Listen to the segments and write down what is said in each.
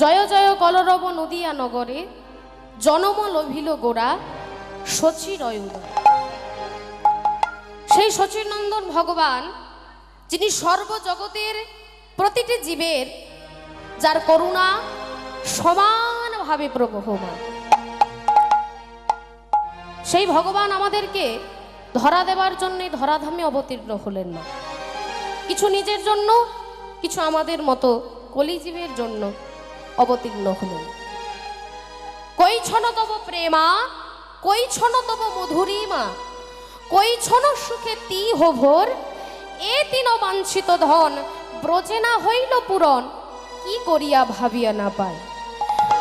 জয় জয় কলরব নদিয়া নগরে, জনম লভিল গোড়া শচীরয় সেই শচীনন্দন ভগবান, যিনি সর্বজগতের প্রতিটি জীবের, যার করুণা সমানভাবে প্রবহমান। সেই ভগবান আমাদেরকে ধরা দেবার জন্যই ধরাধামে অবতীর্ণ হলেন না। কিছু নিজের জন্য, কিছু আমাদের মতো কলিজীবের জন্য। অবতীর্ণ হলেন। কই ছন তব প্রেমা কই ছন তব মধুরিমা কই ছন সুখে তি হোভর এ তিন বাঞ্ছিত ধন, ব্রজে না হইল পূরণ, কি করিয়া ভাবিয়া না পায়।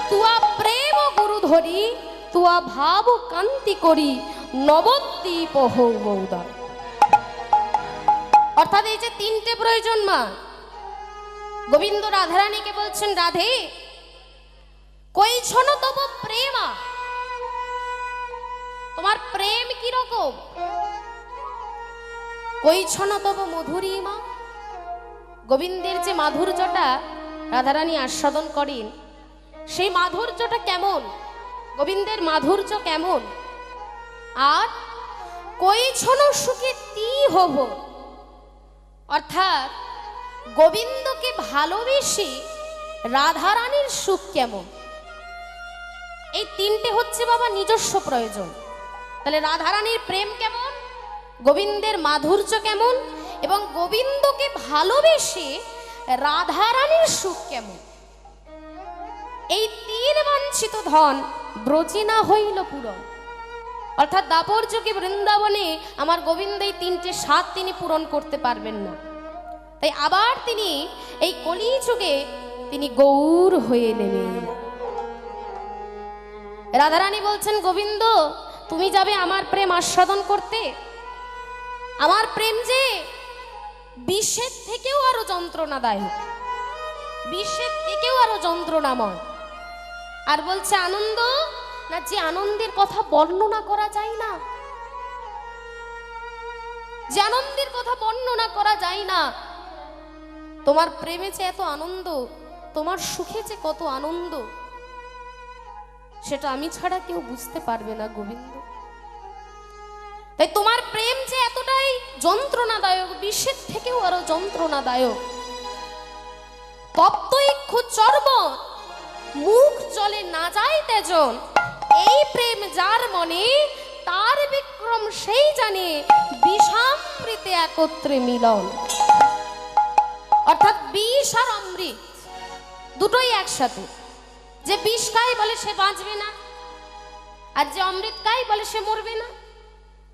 তুয়া প্রেম গুরু ধরি, তুয়া ভাব কান্তি করি, নবদ্বীপ হৌ বৌদা অর্থাৎ এই যে তিনটে প্রয়োজন মা, গোবিন্দ রাধারানীকে বলছেন, রাধে কই তব প্রেমা? তোমার প্রেম কি রকম? কই তব মধুরিমা? গোবিন্দের যে মাধুর্যটা রাধারানী আস্বাদন করেন, সেই মাধুর্যটা কেমন? গোবিন্দের মাধুর্য কেমন? আর কই সুখে তি হব? অর্থাৎ গোবিন্দকে ভালোবেসে রাধারানীর সুখ কেমন? এই তিনটে হচ্ছে বাবা নিজস্ব প্রয়োজন। তাহলে রাধারানীর প্রেম কেমন? গোবিন্দের মাধুর্য কেমন? এবং গোবিন্দকে ভালোবেসে রাধারানীর সুখ কেমন? এই তিন বাঞ্ছিত ধন ব্রচে না হইল পূরণ। অর্থাৎ দাপর যুগে বৃন্দাবনে আমার গোবিন্দ এই তিনটে স্বাদ তিনি পূরণ করতে পারবেন না। তাই আবার তিনি এই কলি যুগে তিনি গৌর হয়ে এলেন। রাধারানী বলছেন, গোবিন্দ, তুমি যাবে আমার প্রেম আস্বাদন করতে? আমার প্রেম যে বিশ্বের থেকেও আরও যন্ত্রণাদায়ক। বিশ্বের থেকেও আরও যন্ত্রণাময়। আর বলছে, আনন্দ? না, যে আনন্দের কথা বর্ণনা করা যায় না। যে আনন্দের কথা বর্ণনা করা যায় না। তোমার প্রেমে যে এত আনন্দ, তোমার সুখে যে কত আনন্দ সেটা আমি ছাড়া কেউ বুঝতে পারবে না, গোবিন্দ। তাই তোমার প্রেম যে এতটাই যন্ত্রণাদায়ক বিশ্বের থেকেও আরও যন্ত্রণাদায়ক। তপ্ত ইক্ষু চর্ম মুখ চলে না যায় তেজন। এই প্রেম যার মনে, তার বিক্রম সেই জানে, বিষামৃতে একত্রে মিলন। অর্থাৎ বিষ আর অমৃত, দুটোই একসাথে। যে বিষ খায় বলে সে বাঁচবে না, আর যে অমৃত খায় বলে সে মরবে না।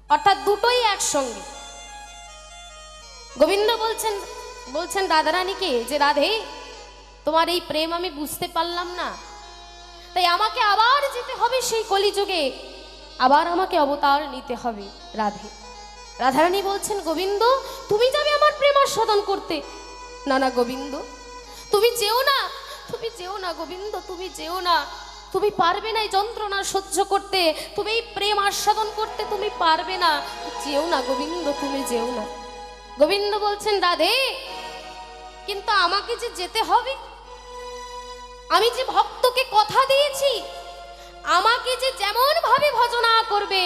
অর্থাৎ দুটোই একসঙ্গে। গোবিন্দ বলছেন বলছেন রাধারানীকে যে রাধে, তোমার এই প্রেম আমি বুঝতে পারলাম না। তাই আমাকে আবার যেতে হবে সেই কলিযুগে। আবার আমাকে অবতার নিতে হবে রাধে। রাধারানী বলছেন, গোবিন্দ, তুমি যাবে আমার প্রেম আস্বাদন করতে। না না, গোবিন্দ, তুমি যেও না তুমি যেও না গোবিন্দ, তুমি যেও না। তুমি পারবে না এই যন্ত্রণা সহ্য করতে, তুমি এই প্রেম আস্বাদন করতে তুমি পারবে না। যেও না গোবিন্দ, তুমি যেও না। গোবিন্দ বলছেন রাধে কিন্তু আমাকে যে যেতে হবে? আমি যে ভক্তকে কথা দিয়েছি, আমাকে যে যেমন ভাবে ভজনা করবে,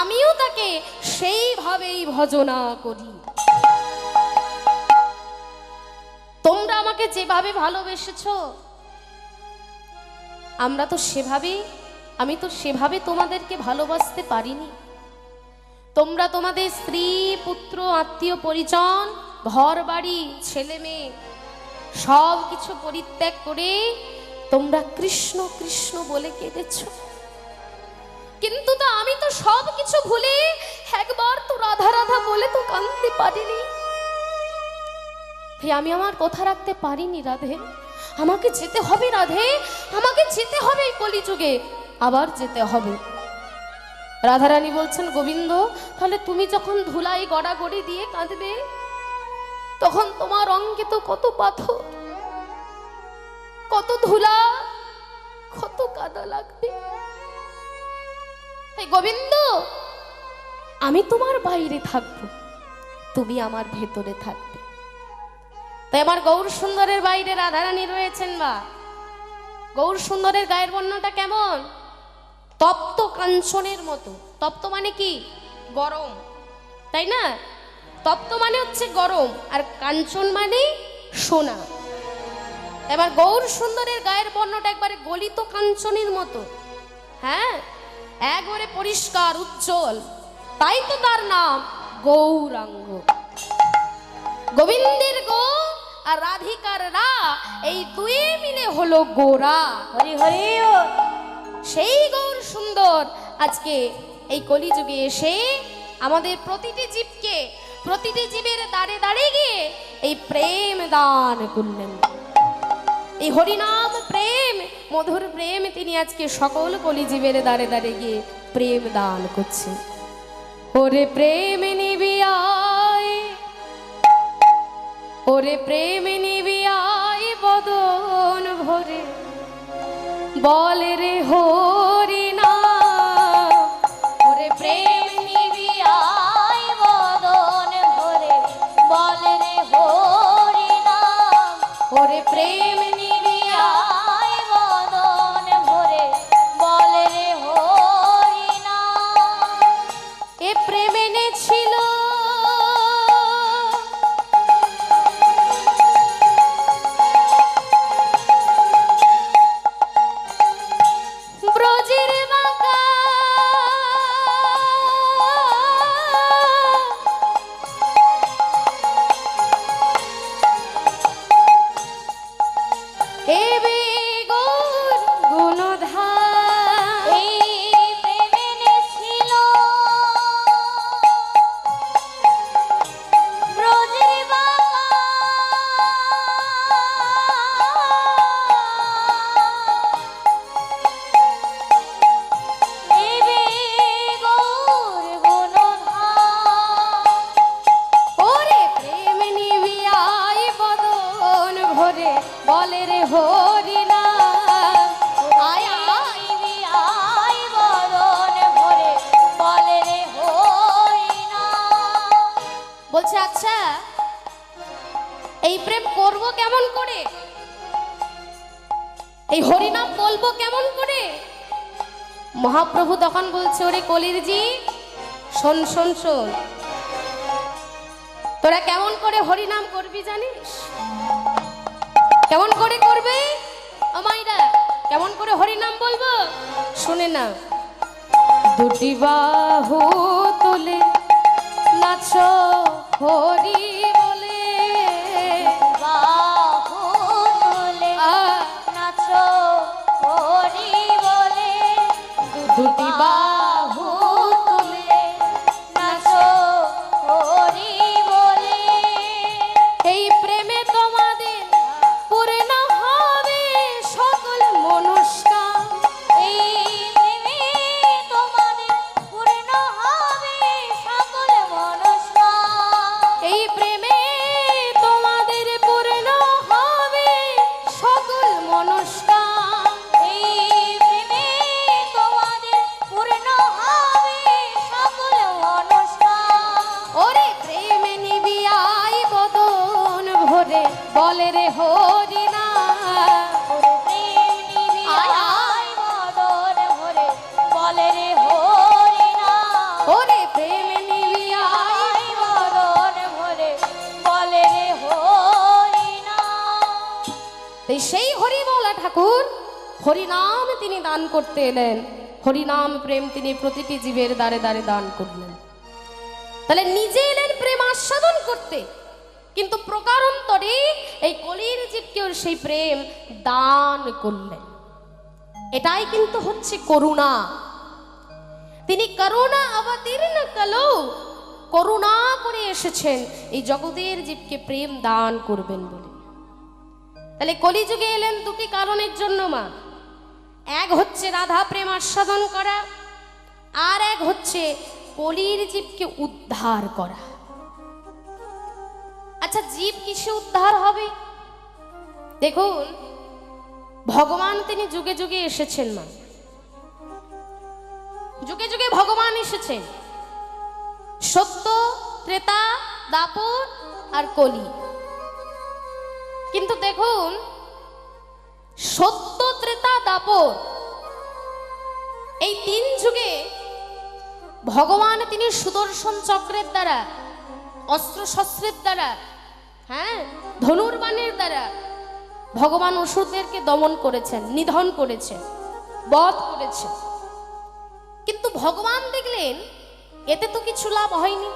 আমিও তাকে সেইভাবেই ভজনা করি। তোমরা আমাকে যেভাবে ভালোবেসেছো, আমরা তো সেভাবে আমি তো সেভাবে তোমাদেরকে ভালোবাসতে পারিনি। তোমরা তোমাদের স্ত্রী, পুত্র, আত্মীয়, পরিজন ঘর বাড়ি ছেলে মেয়ে সব কিছু পরিত্যাগ করে তোমরা কৃষ্ণ কৃষ্ণ বলে কেঁদেছ। কিন্তু তো আমি তো সব কিছু ভুলে একবার তো রাধা রাধা বলে তো কাঁদতে পারিনি। হে, আমি আমার কথা রাখতে পারিনি রাধে। আমাকে যেতে হবে রাধে, আমাকে যেতে হবে এই কলিযুগে। আবার যেতে হবে। রাধারানী বলছেন, গোবিন্দ, তাহলে তুমি যখন ধুলাই গড়াগড়ি দিয়ে কাঁদবে, তখন তোমার অঙ্গে তো কত পাথর, কত ধুলা, কত কাদা লাগবে। গোবিন্দ, আমি তোমার বাইরে থাকব, তুমি আমার ভেতরে থাকবে। তাই আমার গৌর সুন্দরের বাইরে রাধারানী রয়েছেন বা। গৌর সুন্দরের গায়ের বর্ণটা কেমন? তপ্ত কাঞ্চনের মতো। তপ্ত মানে কি? গরম। তাই না? তপ্ত মানে হচ্ছে গরম আর কাঞ্চন মানে সোনা। এবার গৌর সুন্দরের গায়ের বর্ণটা একবারে গলিত কাঞ্চনের মতো। হ্যাঁ? একবারে পরিষ্কার, উজ্জ্বল। তাই তো তার নাম গৌরাঙ্গ। গোবিন্দের গো আর রাধিকার রা এই দুই মিলে হলো গোরা। হরি হরি সেই গৌর সুন্দর আজকে এই কলিযুগে এসে আমাদের প্রতিটি জীবকে, প্রতিটি জীবের দাঁড়ে দাঁড়িয়ে গিয়ে এই প্রেম দান করলেন। এই হরিনাম প্রেম, মধুর প্রেম তিনি আজকে সকল কলিজীবের দাঁড়ে দাঁড়িয়ে গিয়ে প্রেম দান করছে ওরে প্রেম নিবি আয় ওরে প্রেম নিবি আই বদন ভরে। বলে রে হরি বলছে ওরে কলির জি? শোন শোন শোন। তোরা কেমন করে হরিনাম করবি জানিস? কেমন করে করবে? ও মাইরা, কেমন করে হরিনাম বলব? শুনে না। দুটি বাহু তুলে, নাচ হরি দান করতে এলেন। হরিনাম প্রেম তিনি প্রতিটি জীবের দ্বারে দ্বারে দান করলেন। তাহলে নিজে এলেন প্রেম আস্বাদন করতে। কিন্তু প্রকারান্তরে এই কলির জীবকেও সেই প্রেম দান করলেন। এটাই কিন্তু হচ্ছে করুণা। তিনি করুণা অবতীর্ণ কালো করুণা করে এসেছেন। এই জগতের জীবকে প্রেম দান করবেন বলে। তাহলে কলিযুগে এলেন দুটি কারণের জন্য মা। এক হচ্ছে রাধা প্রেম আস্বাদন করা, আর এক হচ্ছে কলির জীবকে উদ্ধার করা। আচ্ছা জীব কিসে উদ্ধার হবে? দেখুন, ভগবান তিনি যুগে যুগে এসেছেন, মা। যুগে যুগে ভগবান এসেছেন। সত্য, ত্রেতা, দাপর আর কলি। কিন্তু দেখুন সত্য ত্রেতা দাপর। এই তিন যুগে ভগবান তিনি সুদর্শন চক্রের দ্বারা অস্ত্র শস্ত্রের দ্বারা হ্যাঁ ধনুর্বাণের দ্বারা ভগবান অসুরদেরকে দমন করেছেন, নিধন করেছেন, বধ করেছেন। কিন্তু ভগবান দেখলেন, এতে তো কিছু লাভ হয়নি।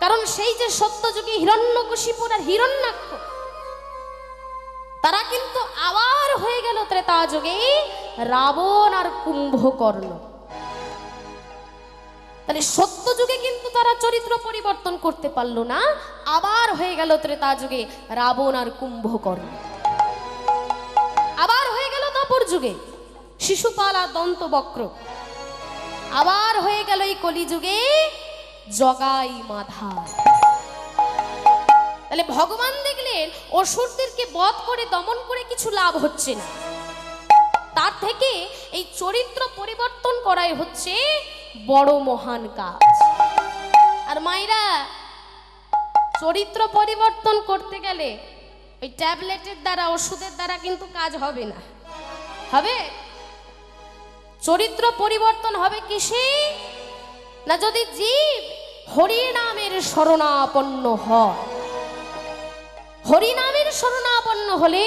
কারণ সেই যে সত্যযুগে হিরণ্যকশিপুর আর হিরণ্যাক্ষ তারা কিন্তু আবার হয়ে গেল ত্রেতা যুগে। রাবণ আর কুম্ভকর্ণ। তাহলে সত্য যুগে কিন্তু তারা চরিত্র পরিবর্তন করতে পারল না, আবার হয়ে গেল ত্রেতা যুগে, রাবণ আর কুম্ভকর্ণ। আবার হয়ে গেল দাপর যুগে, শিশুপাল আর দন্তবক্র। আবার হয়ে গেল এই কলিযুগে, জগাই মাধা তাহলে ভগবান দেখলেন অসুরদেরকে বধ করে, দমন করে কিছু লাভ হচ্ছে না। তার থেকে এই চরিত্র পরিবর্তন করাই হচ্ছে বড় মহান কাজ। আর মাইরা চরিত্র পরিবর্তন করতে গেলে ওই ট্যাবলেটের দ্বারা, ওষুধের দ্বারা কিন্তু কাজ হবে না। হবে? চরিত্র পরিবর্তন হবে কিসে? না যদি জীব হরিনামের শরণাপন্ন হয়। হরিনামের শরণাপন্ন হলে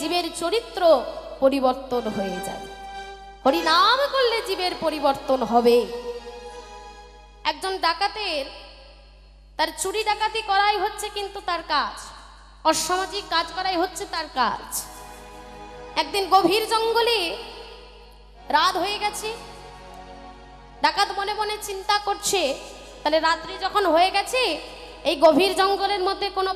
জীবের চরিত্র পরিবর্তন হয়ে যাবে হরিনাম করলে জীবের পরিবর্তন হবে। একজন ডাকাতের, তার চুরি ডাকাতি করাই হচ্ছে কিন্তু তার কাজ। অসামাজিক কাজ করাই হচ্ছে তার কাজ। একদিন গভীর জঙ্গলে রাত হয়ে গেছে। ডাকাত মনে মনে চিন্তা করছে, তাহলে রাত্রি যখন হয়ে গেছে, এই গভীর জঙ্গলের মধ্যে কোনো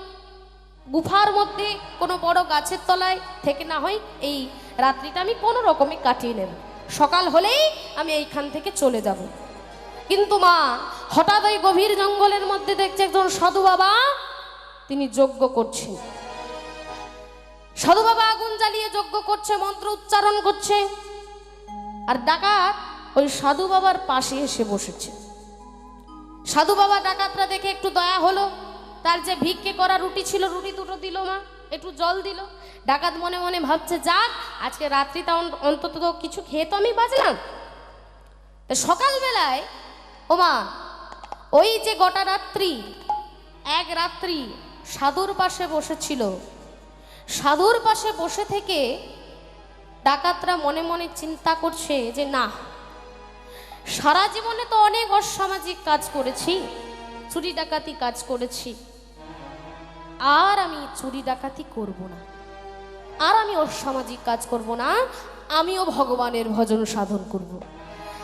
গুফার মধ্যে কোনো বড় গাছের তলায় থেকে না হয় এই রাত্রিটা আমি কোনো রকমে কাটিয়ে নেব। সকাল হলেই আমি এইখান থেকে চলে যাব। কিন্তু মা, হঠাৎ ওই গভীর জঙ্গলের মধ্যে দেখছে একজন সাধু বাবা, তিনি যজ্ঞ করছেন। সাধু বাবা আগুন জ্বালিয়ে যজ্ঞ করছে, মন্ত্র উচ্চারণ করছে, আর ডাকাত ওই সাধু বাবার পাশে এসে বসেছে। সাধু বাবা ডাকাতরা দেখে একটু দয়া হলো। তার যে ভিক্ষে করা রুটি ছিল, রুটি দুটো দিল মা, একটু জল দিল। ডাকাত মনে মনে ভাবছে, যাক, আজকে রাত্রিটা অন- অন্তত কিছু খেয়ে তো আমি বাঁচলাম। তা সকালবেলায়, ও মা, ওই যে গোটা রাত্রি, এক রাত্রি সাধুর পাশে বসেছিল। সাধুর পাশে বসে থেকে ডাকাতরা মনে মনে চিন্তা করছে যে, না, সারা জীবনে তো অনেক অসামাজিক কাজ করেছি, চুরি ডাকাতি কাজ করেছি। আর আমি চুরি ডাকাতি করব না। আর আমি অসামাজিক কাজ করব না। আমিও ভগবানের ভজন সাধন করব।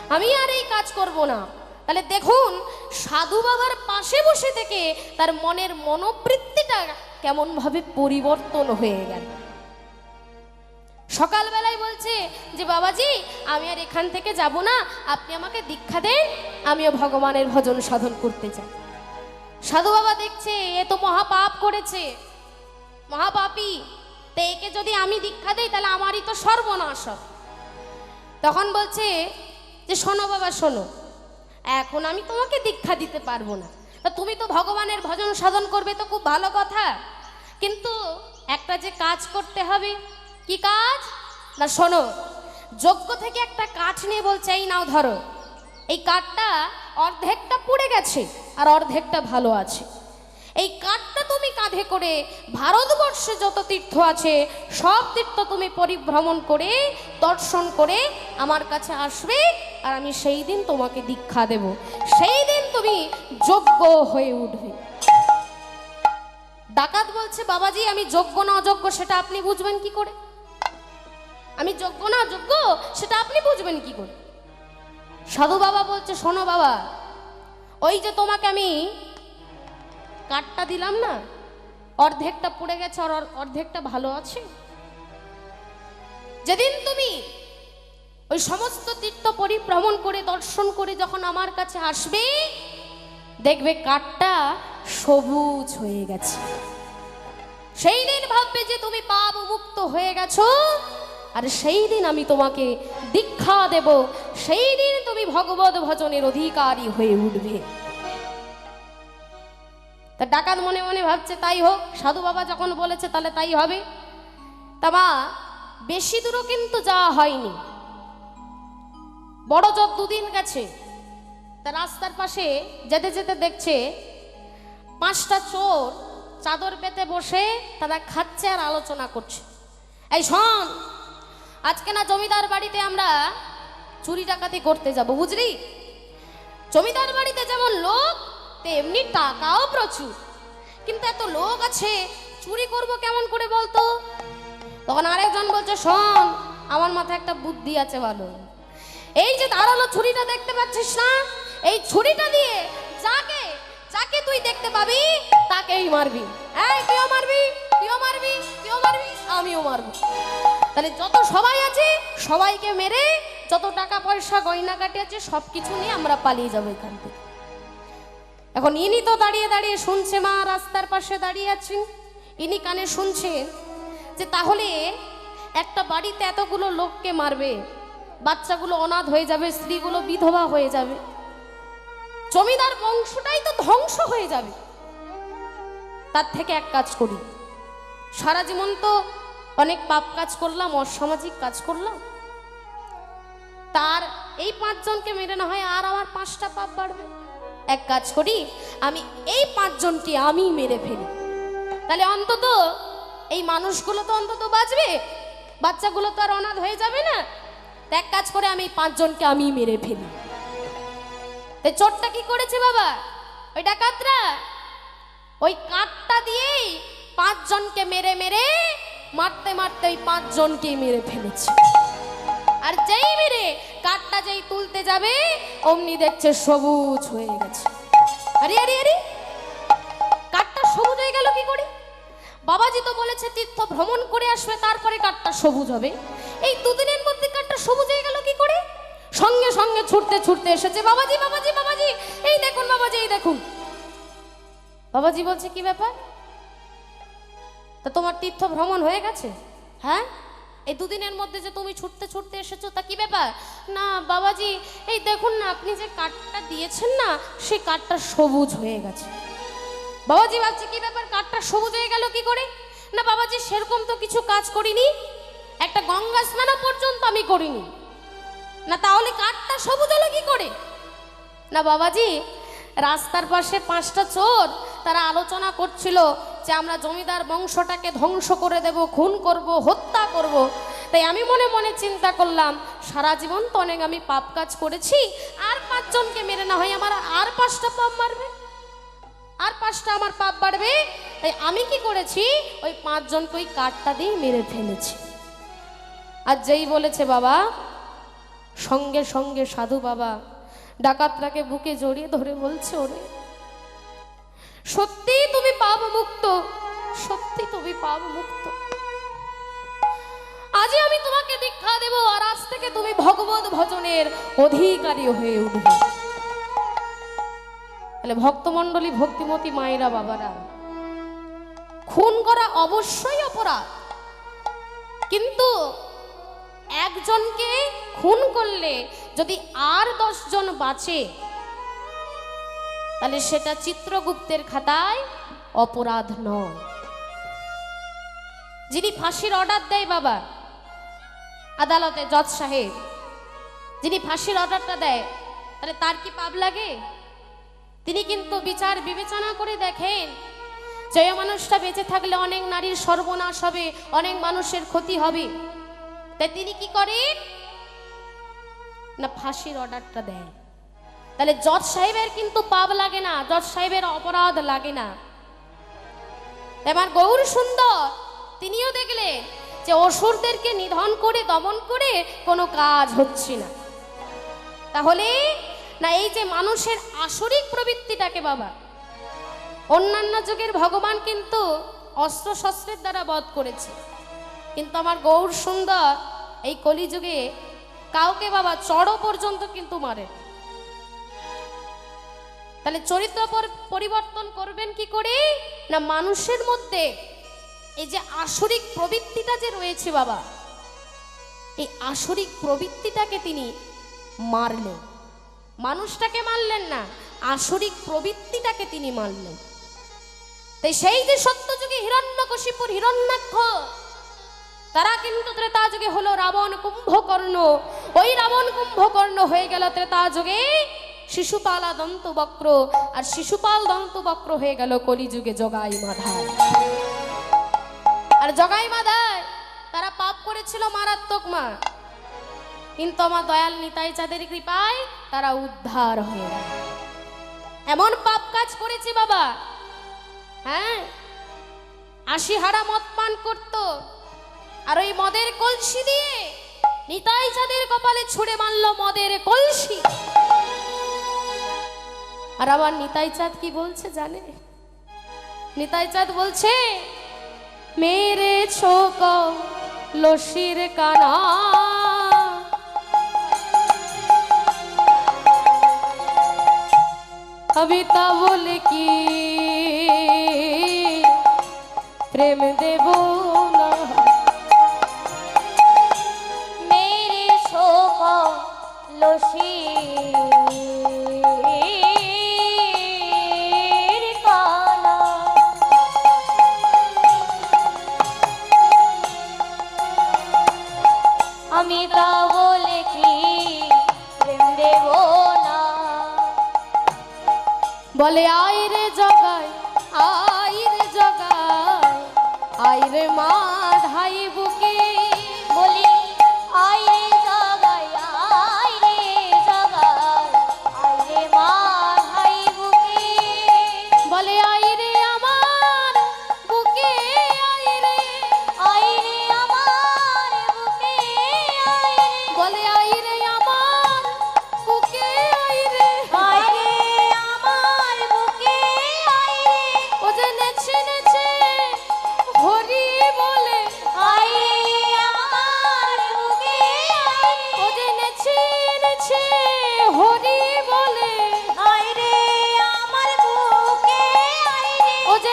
আমি আর এই কাজ করব না। তাহলে দেখুন, সাধু বাবার পাশে বসে থেকে তার মনের মনোবৃত্তিটা কেমনভাবে পরিবর্তন হয়ে গেল। সকালবেলায় বলছে যে, বাবাজি, আমি আর এখান থেকে যাব না। আপনি আমাকে দীক্ষা দেন। আমিও ভগবানের ভজন সাধন করতে চাই। সাধু বাবা দেখছে, এ তো মহাপাপ করেছে। মহাপাপী, তো একে যদি আমি দীক্ষা দেই, তাহলে আমারই তো সর্বনাশ হবে। তখন বলছে যে, শোনো বাবা, শোনো। এখন আমি তোমাকে দীক্ষা দিতে পারব না। তুমি তো ভগবানের ভজন সাধন করবে, তো খুব ভালো কথা। কিন্তু একটা যে কাজ করতে হবে, কি কাজ? না, শোনো। যজ্ঞ থেকে একটা কাঠ নিয়ে বলছে, এই নাও ধরো। এই কাঠটা অর্ধেকটা পুড়ে গেছে আর অর্ধেকটা ভালো আছে। এই কাঠটা তুমি কাঁধে করে ভারতবর্ষে যত তীর্থ আছে, সব তীর্থ তুমি পরিভ্রমণ করে, দর্শন করে আমার কাছে আসবে আর আমি সেই দিন তোমাকে দীক্ষা দেব। সেই দিন তুমি যোগ্য হয়ে উঠবে। ডাকাত বলছে, বাবাজি, আমি যোগ্য না অযোগ্য সেটা আপনি বুঝবেন কি করে? আমি যোগ্য না যোগ্য সেটা আপনি বুঝবেন কি করে? সাধু বাবা বলছে, শোনো বাবা, ওই যে তোমাকে আমি কাঠটা দিলাম না, অর্ধেকটা পড়ে গেছে আর অর্ধেকটা ভালো আছে? যেদিন তুমি ওই সমস্ত তীর্থ পরিভ্রমণ করে, দর্শন করে যখন আমার কাছে আসবে, দেখবে কাঠটা সবুজ হয়ে গেছে। সেই দিন ভাববে যে তুমি পাপ মুক্ত হয়ে গেছো। আর সেই দিন আমি তোমাকে দীক্ষা দেব। সেই দিন তুমি ভগবত ভজনের অধিকারী হয়ে উঠবে। তা ডাকাত মনে মনে ভাবছে, তাই হোক, সাধু বাবা যখন বলেছে তাহলে তাই হবে। তা মা, বেশি দূরও কিন্তু যাওয়া হয়নি। বড় জট দুদিন গেছে। তা রাস্তার পাশে যেতে যেতে দেখছে, পাঁচটা চোর চাদর পেতে বসে তারা খাচ্ছে আর আলোচনা করছে। এই শোন আজকে না জমিদার বাড়িতে আমরা চুরি ডাকাতি করতে যাব, বুঝলি? জমিদার বাড়িতে যেমন লোক, তেমনি টাকাও প্রচুর। কিন্তু এত লোক আছে, চুরি করব কেমন করে বলতো? তখন আরেকজন বলছে, শোন, আমার মাথায় একটা বুদ্ধি আছে ভালো এই যে ধারালো ছুরিটা দেখতে পাচ্ছিস না? এই ছুরিটা দিয়ে যাকে যাকে তুই দেখতে পাবি, তাকেই মারবি। এই তুইও মারবি? তুইও মারবি? তুইও মারবি? আমিও মারবো। তাহলে যত সবাই আছে, সবাইকে মেরে যত টাকা পয়সা গয়না গয়নাকাটি আছে সব কিছু নিয়ে আমরা পালিয়ে যাব এখান থেকে। এখন ইনি তো দাঁড়িয়ে দাঁড়িয়ে শুনছে মা, রাস্তার পাশে দাঁড়িয়ে আছেন। ইনি কানে শুনছে যে তাহলে একটা বাড়িতে এতগুলো লোককে মারবে, বাচ্চাগুলো অনাথ হয়ে যাবে, স্ত্রীগুলো বিধবা হয়ে যাবে, জমিদার বংশটাই তো ধ্বংস হয়ে যাবে। তার থেকে এক কাজ করি। সারা জীবন তো অনেক পাপ কাজ করলাম, অসামাজিক কাজ করলাম। তার এই পাঁচজনকে মেরে না হয় আর আমার পাঁচটা পাপ বাড়বে। এক কাজ করি, আমি এই পাঁচজনকে আমি মেরে ফেলি। তাহলে অন্তত এই মানুষগুলো তো অন্তত বাঁচবে, বাচ্চাগুলো তো আর অনাথ হয়ে যাবে না। এক কাজ করে, আমি পাঁচজনকে আমি মেরে ফেলি। চোরটা কি করেছে বাবা? ওই ডাকাতরা? ওই কাঠটা দিয়েই পাঁচজনকে মেরে মেরে মারতে মারতে ওই পাঁচজনকেই মেরে ফেলেছে। আর যেই মেরে কাঠটা যেই তুলতে যাবে, অমনি দেখছে সবুজ হয়ে গেছে। আরে আরে আরে, কাঠটা সবুজ হয়ে গেল কি করে? বাবাজি তো বলেছে, তীর্থ ভ্রমণ করে আসবে, তারপরে কাঠটা সবুজ হবে। এই দুদিনের মধ্যে কাঠটা সবুজ হয়ে গেল কি করে? সঙ্গে সঙ্গে ছুটতে ছুটতে এসেছে, বাবাজি বাবাজি বাবাজি, এই দেখুন, বাবাজি, এই দেখুন। বাবাজি বলছে, কি ব্যাপার? তা তোমার তীর্থ ভ্রমণ হয়ে গেছে? হ্যাঁ? এই দুদিনের মধ্যে যে তুমি ছুটতে ছুটতে এসেছ, তা কি ব্যাপার? না, বাবাজি, এই দেখুন না, আপনি যে কাঠটা দিয়েছেন না সেই কাঠটা সবুজ হয়ে গেছে। বাবাজি, ভাবছে কি ব্যাপার? কাঠটা সবুজ হয়ে গেল কি করে? না, বাবাজি, সেরকম তো কিছু কাজ করিনি। একটা গঙ্গা স্নানও পর্যন্ত আমি করিনি। না, তাহলে কাঠটা সবুজ হলো কি করে? না, বাবাজি, রাস্তার পাশে পাঁচটা চোর তারা আলোচনা করছিল যে আমরা জমিদার বংশটাকে ধ্বংস করে দেব, খুন করব, হত্যা করব। তাই আমি মনে মনে চিন্তা করলাম, সারা জীবন তো অনেক আমি পাপ কাজ করেছি, আর পাঁচজনকে মেরে না হয় আমার আর পাঁচটা পাপ মারবে? আর পাঁচটা আমার পাপ বাড়বে? তাই আমি কি করেছি? ওই পাঁচজনকে ওই কাঠটা দিয়ে মেরে ফেলেছি। আর যেই বলেছে বাবা, সঙ্গে সঙ্গে সাধু বাবা ডাকাতরাকে বুকে জড়িয়ে ধরে বলছে ওরে সত্যি তুমি পাপ মুক্ত সত্যি তুমি পাপ মুক্ত আজই আমি তোমাকে দীক্ষা দেব আর আজ থেকে তুমি ভগবত ভজনের অধিকারী হয়ে উঠবে। তাহলে ভক্তমণ্ডলী, ভক্তিমতী মায়েরা, বাবারা, খুন করা অবশ্যই অপরাধ। কিন্তু একজনকে খুন করলে যদি আর দশজন বাঁচে তাহলে সেটা চিত্রগুপ্তের খাতায় অপরাধ নয়। যিনি ফাঁসির অর্ডার দেয় বাবা, আদালতে জজ সাহেব, যিনি ফাঁসির অর্ডারটা দেয়, তাহলে তার কি পাপ লাগে? তিনি কিন্তু বিচার বিবেচনা করে দেখেন যে মানুষটা বেঁচে থাকলে অনেক নারীর সর্বনাশ হবে, অনেক মানুষের ক্ষতি হবে। তাই তিনি কি করেন? না, ফাঁসির অর্ডারটা দেয় তাহলে জজ সাহেবের কিন্তু পাপ লাগে না, জজ সাহেবের অপরাধ লাগে না। এবার গৌর সুন্দর, তিনিও দেখলেন যে অসুরদেরকে নিধন করে, দমন করে কোনো কাজ হচ্ছে না। তাহলে না এই যে মানুষের আসরিক প্রবৃত্তিটাকে বাবা, অন্যান্য যুগের ভগবান কিন্তু অস্ত্র শস্ত্রের দ্বারা বধ করেছে। কিন্তু আমার গৌর সুন্দর, এই কলিযুগে কাউকে বাবা চড়ো পর্যন্ত কিন্তু মারে তাহলে চরিত্র পরিবর্তন করবেন কি করে? না মানুষের মধ্যে এই যে আসরিক প্রবৃত্তিটা যে রয়েছে বাবা, এই আসরিক প্রবৃত্তিটাকে তিনি মারলেন। মানুষটাকে মারলেন না, আসরিক প্রবৃত্তিটাকে তিনি মারলেন। তাই সেই যে সত্যযুগে হিরণ্যকশিপুর, হিরণ্যাক্ষ, তারা কিন্তু ত্রেতা যুগে হলো রাবণ কুম্ভকর্ণ। ওই রাবণ কুম্ভকর্ণ হয়ে গেল ত্রেতা যুগে শিশুপালা দন্ত বক্র, আর শিশুপাল দন্ত বক্র হয়ে গেল কলিযুগে জগাই মাধায় আর জগাই মাধায় তারা পাপ করেছিল মারাত্মক মা। কিন্তু আমার দয়াল নিতাই চাঁদের কৃপায় তারা উদ্ধার হয়ে গেল। এমন পাপ কাজ করেছি বাবা। হ্যাঁ আশি হারা মদ পান করত, আর ওই মদের কলসি দিয়ে নিতাই চাঁদের কপালে ছুড়ে মারলো মদের কলসি। আর আবার নিতাই চাঁদ কি বলছে জানে? নিতাই চাঁদ বলছে, মেরে ছোক লসির কানা। কবিতা বলে কি, প্রেম দেব না। মেরে শোক লসি বলে আইরে জগায় আইরে জগায় আইরে মা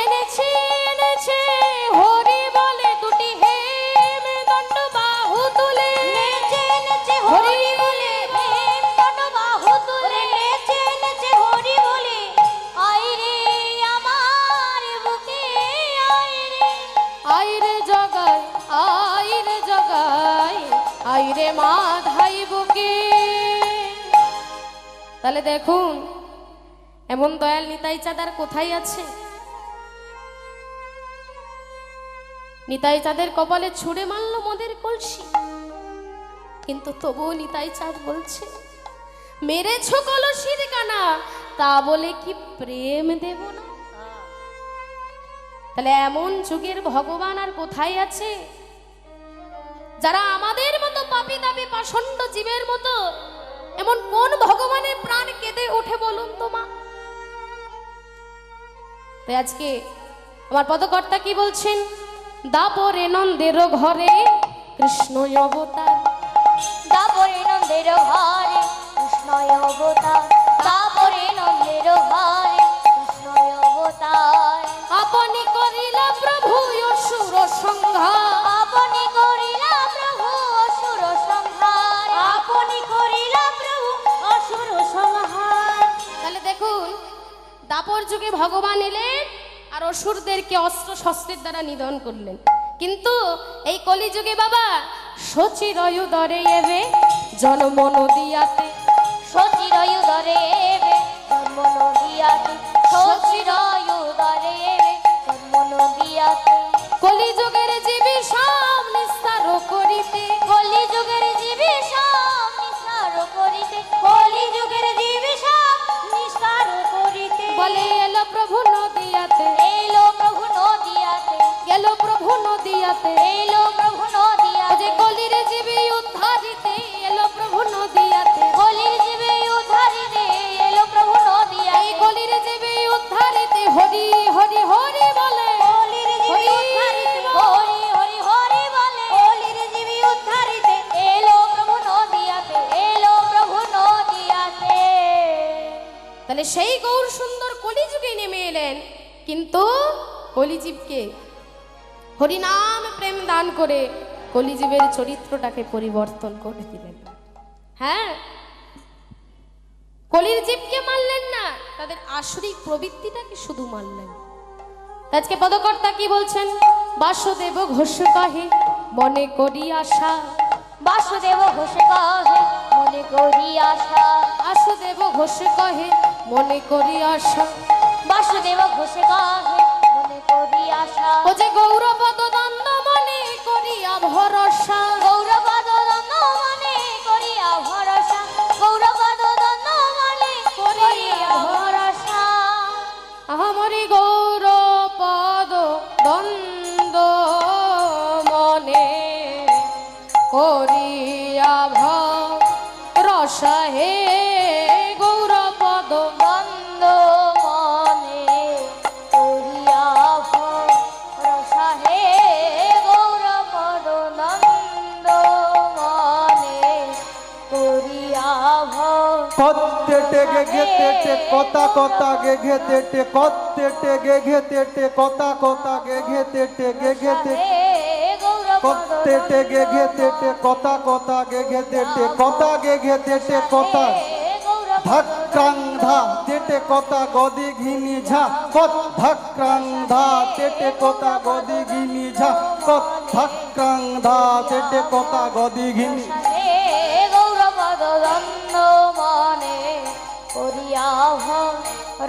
রে ও যে নেছে নেছে হরি বলে দুটি হেম দণ্ড বাহু তুলে। নেচে নেচে হরি বলে প্রেম বাহু তুলে। নেচে নেচে হরি বলে আই রে আমার বুকে আই রে। আই রে জগায় আই রে জগায় আই রে মা ধাই বুকে। তাহলে দেখুন এমন দয়াল নিতাই চাঁদার কোথায় আছে? নিতাই চাঁদের কপালে ছুড়ে মারলো মদের কলসি। কিন্তু তবুও নিতাই চাঁদ বলছে, মেরেছ কলসির কানা, তা বলে কি প্রেম দেব না? তাহলে এমন যুগের ভগবান আর কোথায় আছে? যারা আমাদের মতো পাপি দাবি পাষণ্ড জীবের মতো, এমন কোন ভগবানের প্রাণ কেঁদে ওঠে বলুন তো মা? তাই আজকে আমার পদকর্তা কি বলছেন? দাপরে নন্দের ঘরে কৃষ্ণ অবতার। তাপরে নন্দের ঘরে কৃষ্ণ অবতার। তাপরে নন্দের ঘরে কৃষ্ণ অবতার। আপনি করিলা প্রভু অসুর সংহার। আপনি করিলা প্রভু অসুর সংহার। আপনি করিলা প্রভু অসুর সংহার। তাহলে দেখুন, দাপর যুগে ভগবান এলেন আর অসুরদেরকে অস্ত্র শস্ত্রের দ্বারা নিধন করলেন। কিন্তু এই কলিযুগে বাবা সচির দরে এবে, জন্ম নদিয়াতে। সচিরয়ু ধরে এবে, জন্ম নদিয়াতে। দান করে কলিজীবের চরিত্রটাকে পরিবর্তন করে দিলেন। হ্যাঁ? কলির জীবকে মারলেন না তাদের আসরিক প্রবৃত্তিটাকে শুধু মারলেন। আজকে পদকর্তা কি বলছেন? বাসুদেব ঘোষ কহে মনে করি আশা। বাসুদেব ঘোষ কহে মনে করি আশা। আসুদেব ঘোষ কহে মনে করি আশা। বাসুদেব ঘোষ কহে মনে করি আশা। ও যে করিয়া ভরসা কত্তে টেগে ঘেতে টে কথা কথা গে ঘেতে টে কত্তে টেগে ঘেতে টে কথা কথা গে ঘেতে টে গে ঘেতে কত্তে টেগে ঘেতে টে কথা কথা গে ঘেতে টে কথা গে ঘেতে টে কথা। ধাক্কাং ধা তেটে কথা গদি ঘিনি ঝা, কত ধাক্কাং ধা তেটে কথা গদি ঘিনি ঝা, কত ধাক্কাং ধা তেটে কথা গদি ঘিনি। করিয়া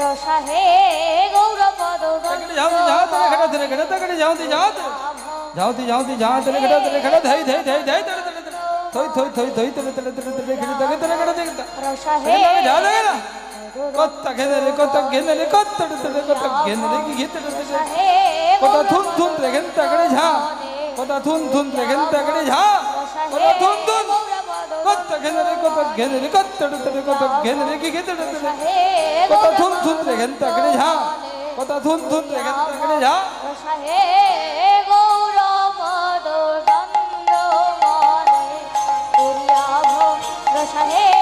রসা হে গৌরপদ যাওতি যাওতি যা তেলে ঘটা তেলে ঘটা ধই ধই ধই ধই তেলে তেলে থই থই থই থই তেলে তেলে তেলে তেলে ঘটা তেলে তেলে ঘটা তেলে রসা হে যা দে না কত গেনেলে কত গেনেলে কত তেলে তেলে কত গেনেলে কি গেতে তেলে কত থুন থুন রে ঘণ্টা করে যা কত থুন থুন রে থুন থুন কত ঘেনরে কত ঘেনরে কত তড়ে কত ঘেনরে কি ঘেতে তড়ে কত ধুন ধুন রে ঘেন তাকড়ে ঝা কত ধুন ধুন রে ঘেন তাকড়ে ঝা সাহে গৌর মদ দন্ড মনে পুরিয়া ভো সাহে